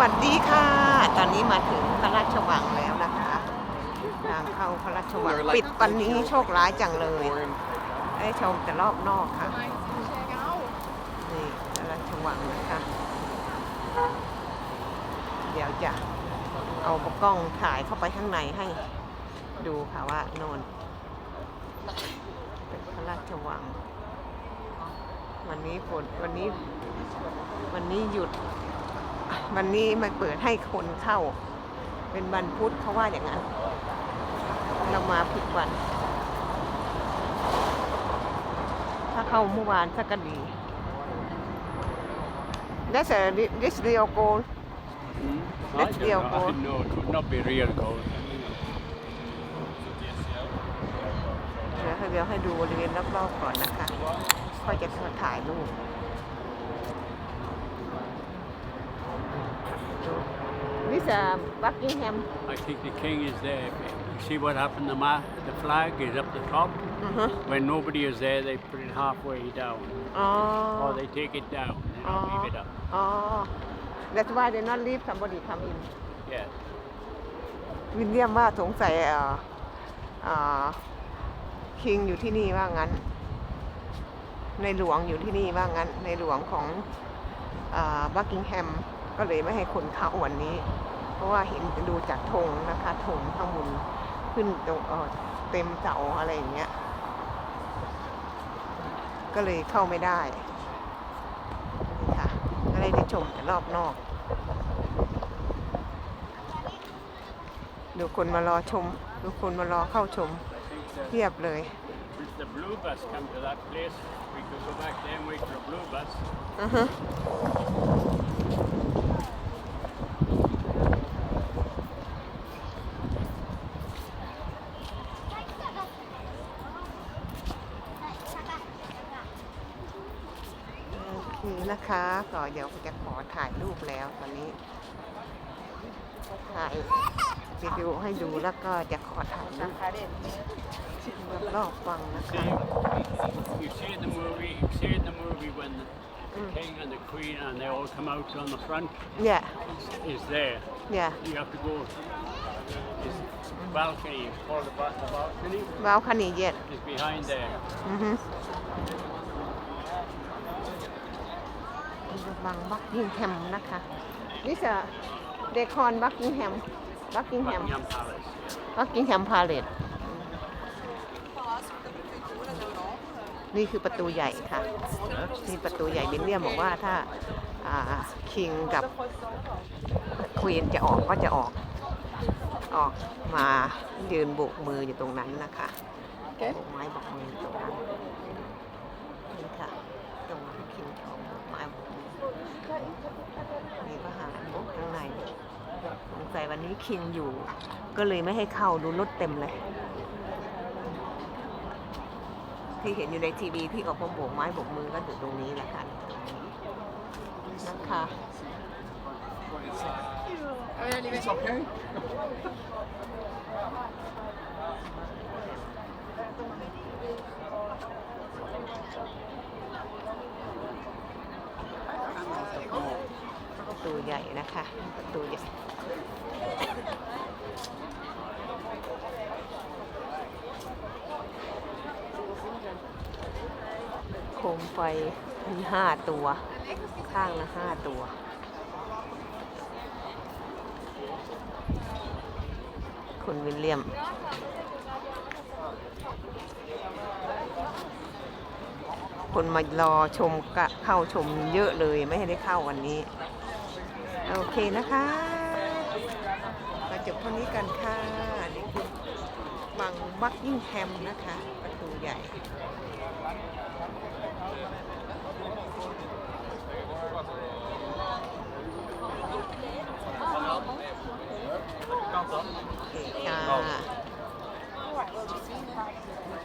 วัสดีค่ะ ตอนนี้มาถึงพระราชวังแล้วนะคะทางเข้าพระราชวังปิดวันนี้โชคร้ายจังเลยได้ชมแต่รอบนอกค่ะ นี่พระราชวังนะคะ เดี๋ยวจะเอากล้องถ่ายเข้าไปข้างในให้ดูค่ะว่าโนนเป็นพระราชวัง วันนี้ฝนวันนี้วันนี้หยุด วันนี้มาเปิดให้คนเข้า เป็นวันพุธเขาว่าอย่างนั้น เรามาผิดวัน ถ้าเข้าเมื่อวานสักก็ดี That's a this real gold I Let's don't be know. on board. I know it would not be real gold. เดี๋ยวให้เดี๋ยวให้ดูบริเวณรอบๆก่อนนะคะค่อยจะถ่ายรูป นี่จะบักกิงแฮม I think the king is there. You see what happened? The, ma- the flag is up the top. อือฮะ When nobody is there, they put it halfway down, อ๋อ or they take it down and Oh. leave it up. อ๋อ That's why they not leave somebody come in Yeah. วิลเลียมว่าสงสัยเอ่อเอ่อคิงอยู่ที่นี่ว่างั้น ในหลวงอยู่ที่นี่ว่างั้น ในหลวงของบักกิงแฮมก็เลยไม่ให้คนเข้าวันนี้ เพราะว่าเห็นดูจากธงนะคะธงข้างบนขึ้นตรงเอ่อเต็มเสาอะไรอย่างเงี้ย ก็เลยเข้าไม่ได้นี่ค่ะก็เลยได้ชมแต่รอบนอก ดูคนมารอชม ดูคนมารอเข้าชม I think เทียบเลย if the blue bus come to that place, we could go back there and wait for a blue bus. อือ ฮะโอเคนะคะ ก็เดี๋ยวจะขอถ่ายรูปแล้วตอนนี้ ถ่ายวิดีโอให้ดูแล้วก็จะขอถ่ายรูปรอบๆฟังนะคะ See, you see in the movie, you see in the movie when the Mm. king and the queen and they all come out on the front yeah is, is there. yeah You have to go. This balcony, called the, ba- the balcony, ว้าวคันนี้เย็ด is behind there. อื อฮึบังบักกิงแฮมนะคะนี่จะเดคอนบักกิงแฮมบักกิงแฮม Buckingham Palace. Yeah. บักกิงแฮมพาเลตนี่คือประตูใหญ่ค่ะ นี่ประตูใหญ่วิลเลียมบอกว่าถ้าคิงกับควีนจะออกก็จะออก ออกมายืนโบกมืออยู่ตรงนั้นนะคะโบกไม้โบกมืออยู่ตรงนั้นนี่ค่ะ ตรงที่คิงเขาโบกไม้โบกมือมีทหารโบกข้างในสงสัย วันนี้คิงอยู่ ก็เลยไม่ให้เข้าดูรถเต็มเลย ที่เห็นอยู่ในทีวีที่ออกมาโบกไม้โบกมือก็อยู่ตรงนี้แหละค่ะนะคะ It's okay. ประตูใหญ่ นะคะประตูใหญ่โคมไฟมีห้าตัว ข้างละห้าตัวคุณวิลเลียม คนมารอชมกะเข้าชมเยอะเลยไม่ให้ได้เข้าวันนี้ โอเคนะคะมาจบเท่านี้กันค่ะนี่คือบังบักยิ่งแฮมนะคะ ประตูใหญ่